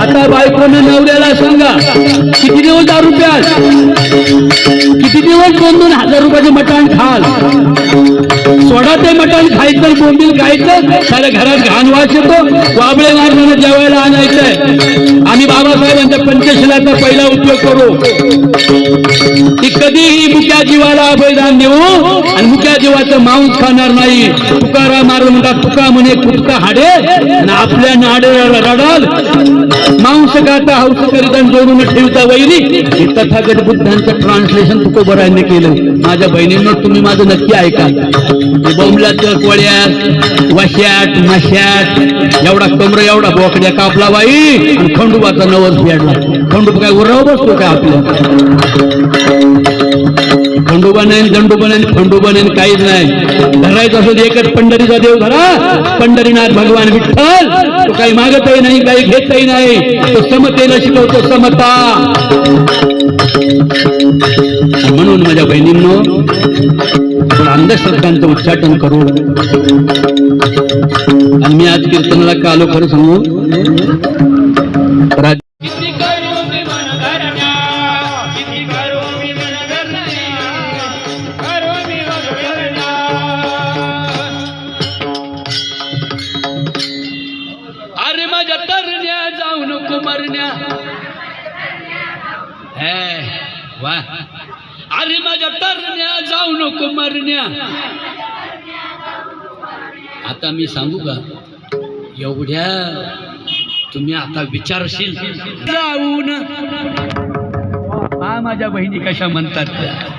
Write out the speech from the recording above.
आता बायकोनं नवऱ्याला सांगा किती दिवस दारू प्याल किती दिवस दोन दोन हजार रुपयाचे मटण खाल? सोडा ते मटण खायचं बोंबील खायचं साऱ्या घरात घाण वास येतो वाबळे मारताना जेवायला आणायचंय. आम्ही बाबासाहेबांच्या पंचशिलाचा पहिला उपयोग करू. मुक्या जीवाला बलिदान देऊ आणि मुक्या जीवाचं मांस खाणार नाही. तुकारा मारून म्हणतात तुका म्हणे कुटका हाडे आणि आपल्या नाडे रडाल. मांस गाता हौस करीता जोडून ठेवता वैरी. हे तथागत बुद्धांचं ट्रान्सलेशन तुकोबराने केलं. माझ्या बहिणींना तुम्ही माझं नक्की ऐका. हे बोंबलाचं कोळ्यात वश्यात मश्यात एवढा कमर एवढा बोकड्या कापला बाई आणि खंडोबाचा नवस फेडला. खंडोबा काय उराव बसतो काय आपल्या? खंडोबा दंडू दंडोबा नाही खंडोबा काहीच नाही. धरायचं असं एकच पंढरीचा देव धरा. पंढरीनाथ भगवान विठ्ठल. तो काही मागतही नाही काही घेतही नाही. तो समतेला शिकवतो समता. म्हणून माझ्या बहिणींनो अंधश्रद्धांचं उच्चाटन करू. आणि मी आज कीर्तनाला का आलो खरं सांगू? तरण्या जाऊ नको मरण्या. वा. अरे माझ्या तरण्या जाऊ नको मरण्या. आता मी सांगू का? एवढ्या तुम्ही आता विचारशील. जाऊन हा माझ्या बहिणी कशा म्हणतात त्या?